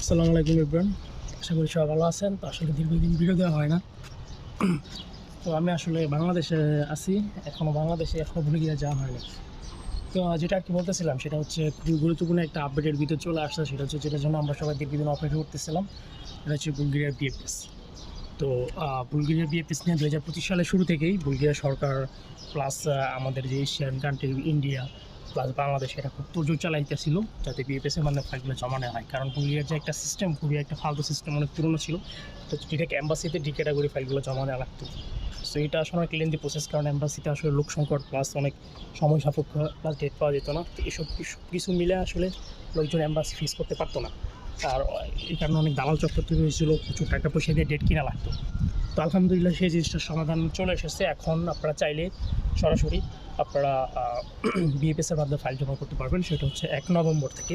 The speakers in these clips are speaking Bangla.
আসসালামু আলাইকুম ইব্রান আশা করি সবাই ভালো আছেন। তো আসলে দীর্ঘদিন ভিডিও দেওয়া হয় না। তো আমি আসলে বাংলাদেশে আছি এখনও বাংলাদেশে এখনও ভুলে গিয়ে যাওয়া হয়নি তো যেটা আর কি বলতেছিলাম সেটা হচ্ছে খুবই গুরুত্বপূর্ণ একটা আপডেটের ভিতরে চলে আসছে সেটা হচ্ছে যেটার জন্য আমরা সবাই দীর্ঘদিন অপেক্ষা করতেছিলাম। এটা হচ্ছে বুলগেরিয়ার বিএফএস তো আহ, বুলগেরিয়ার বিএফএস নিয়ে দু সালের শুরু থেকেই বুলগেরিয়া সরকার প্লাস আমাদের যে Asian country India plus Bangladesh এটা খুব তোজোর চালাইতেছিল, যাতে বিএফএস এর মানে ফাইলগুলো জমা নেওয়া হয়। কারণ বুলগেরিয়ার যে একটা সিস্টেম খুবই একটা ফালতু সিস্টেম অনেক পুরনো ছিল, তো ডিরেক্ট অ্যাম্বাসিতে ডি ক্যাটাগরি ফাইলগুলো জমা নেওয়া লাগতো। সো এটা আসলে অনেক লেন্দি প্রসেস কারণ অ্যাম্বাসিতে আসলে লোক সংকট প্লাস অনেক সময় সাপেক্ষ প্লাস ডেট পাওয়া যেত না। তো এসব কিছু মিলে আসলে লোকজন অ্যাম্বাসি ফিস করতে পারতো না। আর এই কারণে অনেক দালাল চক্র তৈরি হয়েছিল, প্রচুর টাকা পয়সা দিয়ে ডেট কিনা লাগতো। তো আলহামদুলিল্লাহ সেই জিনিসটার সমাধান চলে এসেছে। এখন আপনারা চাইলে সরাসরি আপনারা বিএপিএসের মাধ্যমে ফাইল জমা করতে পারবেন। সেটা হচ্ছে এক নভেম্বর থেকে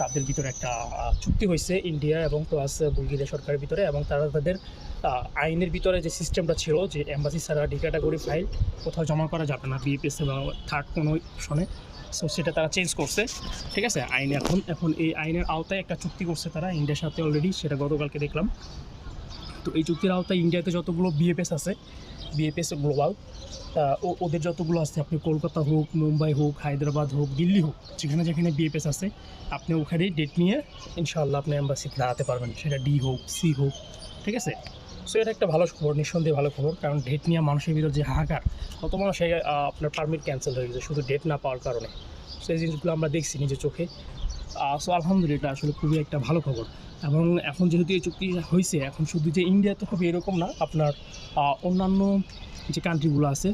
তাদের ভিতরে একটা চুক্তি হয়েছে ইন্ডিয়া এবং প্লাস বুলগেরিয়া সরকারের ভিতরে এবং তারা তাদের আইনের ভিতরে যে সিস্টেমটা ছিল যে এম্বাসি ছাড়া ডি ক্যাটাগরি ফাইল কোথাও জমা করা যাবে না বিএপিএস বা থার্ড কোনো অপশনে সো সেটা তারা চেঞ্জ করছে। ঠিক আছে? আইন এখন এখন এই আইনের আওতায় একটা চুক্তি করছে তারা। ইন্ডিয়ার সাথে অলরেডি সেটা গতকালকে দেখলাম। তো এই চুক্তির আওতায় ইন্ডিয়াতে যতগুলো বিএফএস আছে বিএফএস গ্লোবাল ওদের যতগুলো আছে, আপনি কলকাতা হোক, মুম্বাই হোক, হায়দ্রাবাদ হোক, দিল্লি হোক, যেখানে যেখানে বিএফএস আছে, আপনি ওখানেই ডেট নিয়ে ইনশাআল্লাহ আপনি অ্যাম্বাসিতে দাঁড়াতে পারবেন। সেটা ডি হোক সি হোক, ঠিক আছে? সো এটা একটা ভালো খবর, নিঃসন্দেহে ভালো খবর, কারণ ডেট নিয়ে মানুষের ভিতর যে হাহাকার, কত মানুষ আপনার পারমিট ক্যান্সেল হয়ে গেছে, শুধু ডেট না পাওয়ার কারণে। সো এই জিনিসগুলো আমরা দেখছি নিজের চোখে। সো আলহামদুলিল্লাহ আসলে খুবই একটা ভালো খবর। এবং এখন যেহেতু এই চুক্তি হয়েছে এখন শুধু যে ইন্ডিয়াতে হবে এরকম না, আপনার অন্যান্য যে কান্ট্রিগুলো আছে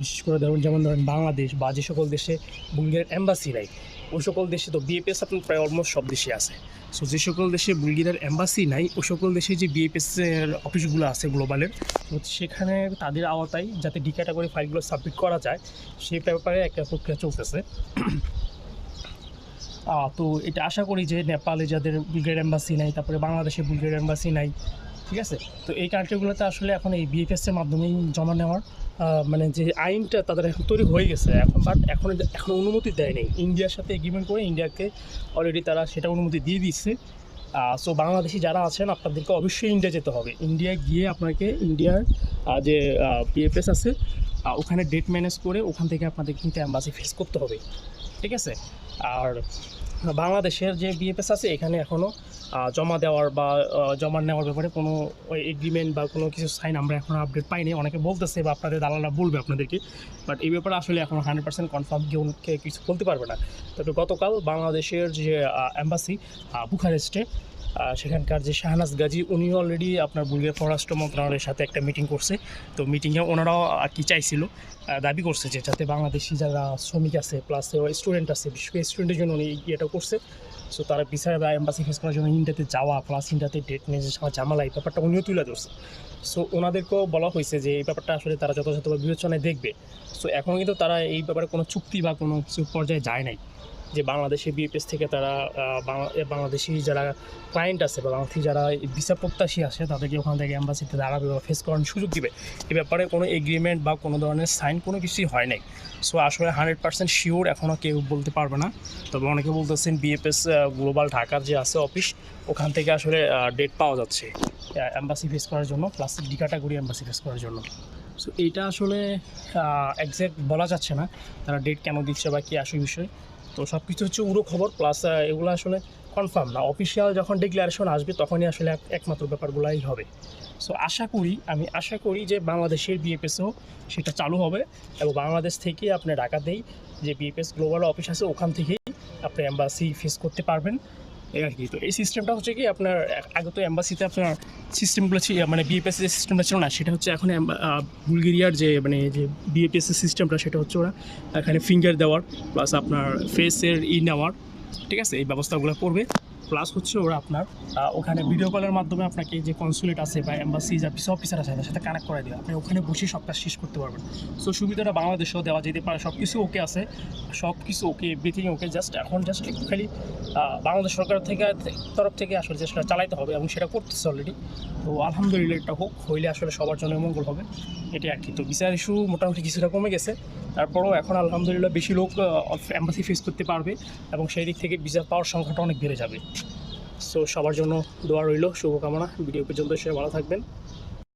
বিশেষ করে ধরুন যেমন ধরেন বাংলাদেশ বা যে সকল দেশে বুলগেরিয়ার অ্যাম্বাসি নাই, ওই সকল দেশে তো বিএপিএস আপনার প্রায় অলমোস্ট সব দেশে আছে। সো যে সকল দেশে বুলগেরিয়ার অ্যাম্বাসি নাই, ওই সকল দেশে যে বিএপিএস এর অফিসগুলো আছে গ্লোবালের সেখানে তাদের আওতায় যাতে ডি ক্যাটাগরি ফাইলগুলো সাবমিট করা যায় সেই ব্যাপারে একটা প্রক্রিয়া চলতেছে। তো এটা আশা করি যে নেপালে যাদের বুলগেরিয়ার এম্বাসি নাই, তারপরে বাংলাদেশে বুলগেরিয়ার এম্বাসি নাই, ঠিক আছে? তো এই কান্ট্রিগুলোতে আসলে এখন এই বিএফএস এর মাধ্যমেই জমা নেওয়ার মানে যে আইনটা তাদের এখন তৈরি হয়ে গেছে, এখন বাট এখন এখন অনুমতি দেয় নেই। ইন্ডিয়ার সাথে এগ্রিমেন্ট করে ইন্ডিয়াকে অলরেডি তারা সেটা অনুমতি দিয়ে দিচ্ছে সো বাংলাদেশি যারা আছেন, আপনাদেরকে অবশ্যই ইন্ডিয়া যেতে হবে। ইন্ডিয়া গিয়ে আপনাকে ইন্ডিয়ার যে বিএফএস আছে ওখানে ডেট ম্যানেজ করে ওখান থেকে আপনাদের কিন্তু অ্যাম্বাসি ফেস করতে হবে। ঠিক আছে? আর বাংলাদেশের যে বিএফএস আছে, এখানে এখনও জমা দেওয়ার বা জমা নেওয়ার ব্যাপারে কোনো এগ্রিমেন্ট বা কোনো কিছু সাইন আমরা এখন আপডেট পাইনি। অনেকে বলতেছে বা আপনাদের দালালরা বলবে আপনাদেরকে বাট এই ব্যাপারে আসলে এখন হান্ড্রেড পার্সেন্ট কনফার্ম কেউ কিছু বলতে পারবে না। তবে গতকাল বাংলাদেশের যে অ্যাম্বাসি বুখারেস্টে সেখানকার যে শাহনাজ গাজী উনি অলরেডি আপনার বুলগের পররাষ্ট্র মন্ত্রণালয়ের সাথে একটা মিটিং করছে। তো মিটিংয়ে ওনারাও আর কি চাইছিল দাবি করছে যে যাতে বাংলাদেশি যারা শ্রমিক আছে প্লাস স্টুডেন্ট আছে, বিশেষ করে স্টুডেন্টের জন্য উনি ইয়েটা করছে। সো তারা বিচার এম্বাসি ফেস করার জন্য ইন্ডিয়াতে যাওয়া প্লাস ইন্ডিয়াতে ডেট নিয়ে যে সময় ঝামেলা, এই ব্যাপারটা উনিও তুলে ধরছে। সো ওনাদেরকেও বলা হয়েছে যে এই ব্যাপারটা আসলে তারা যথাযথভাবে বিবেচনায় দেখবে। সো এখনও কিন্তু তারা এই ব্যাপারে কোনো চুক্তি বা কোনো কিছু পর্যায়ে যায় নাই। যে বাংলাদেশে বিএপিএস থেকে তারা বাংলা- বাংলাদেশি যারা ক্লায়েন্ট আছে বা বাংলাদেশি যারা ভিসা প্রত্যাশী আছে, তাদেরকে ওখান থেকে অ্যাম্বাসিতে দাঁড়াবে বা ফেস করানোর সুযোগ দিবে। এ ব্যাপারে কোনো এগ্রিমেন্ট বা কোনো ধরনের সাইন কোনো কিছুই হয় নাই। সো আসলে হান্ড্রেড পার্সেন্ট শিওর এখনও কেউ বলতে পারবে না। তবে অনেকে বলতেছেন বিএফএস গ্লোবাল ঢাকার যে আছে অফিস ওখান থেকে আসলে ডেট পাওয়া যাচ্ছে অ্যাম্বাসি ফেস করার জন্য plus D category embassy face করার জন্য। সো এইটা আসলে একজ্যাক্ট বলা যাচ্ছে না, তারা ডেট কেন দিচ্ছে বা কী আসে বিষয়। তো সব কিছু হচ্ছে উড়ো খবর প্লাস এগুলো আসলে কনফার্ম না। অফিসিয়াল যখন ডিক্লারেশন আসবে, তখনই আসলে একমাত্র ব্যাপারগুলাই হবে। সো আশা করি, আমি আশা করি যে বাংলাদেশের বিএপিএসও সেটা চালু হবে এবং বাংলাদেশ থেকে আপনি ঢাকাতেই যে বিএপিএস গ্লোবাল অফিস আছে, ওখান থেকেই আপনি অ্যাম্বাসি ফেস করতে পারবেন। এই আর কি। তো এই সিস্টেমটা হচ্ছে কি আপনার এক- আগে তো অ্যাম্বাসিতে আপনার সিস্টেমগুলো ছিল মানে বিএপিএস যে সিস্টেমটা ছিল না, সেটা হচ্ছে এখন বুলগেরিয়ার যে মানে যে বিএপিএস সিস্টেমটা সেটা হচ্ছে ওরা এখানে ফিঙ্গার দেওয়ার প্লাস আপনার ফেসের ই নেওয়ার, ঠিক আছে? এই ব্যবস্থাগুলো করবে। প্লাস হচ্ছে ওরা আপনার ওখানে ভিডিও কলের মাধ্যমে আপনাকে যে কনসুলেট আছে বা এম্বাসি যা পিস অফিসার আছে, তাদের সাথে কানেক্ট করে দেবে। আপনি ওখানে বসে সব কাজ শেষ করতে পারবেন। সো সুবিধাটা বাংলাদেশেও দেওয়া যেতে পারে। সব কিছু ওকে আছে। সব কিছু ওকে এভরিথিং ওকে জাস্ট এখন জাস্ট একটু খালি বাংলাদেশ সরকার থেকে, তরফ থেকে আসলে চেষ্টা চালাইতে হবে এবং সেটা করতেছে অলরেডি তো আলহামদুলিল্লাহ এটা হোক, হইলে আসলে সবার জন্য মঙ্গল হবে। এটাই আর কি। তো বিচার ইস্যু মোটামুটি কিছুটা কমে গেছে। তারপরেও এখন আলহামদুলিল্লাহ বেশি লোক অ্যাম্বাসি ফেস করতে পারবে এবং সেই দিক থেকে ভিসা পাওয়ার সংখ্যাটা অনেক বেড়ে যাবে। সো সবার জন্য দোয়া রইল শুভকামনা ভিডিও পর্যন্ত সে ভালো থাকবেন।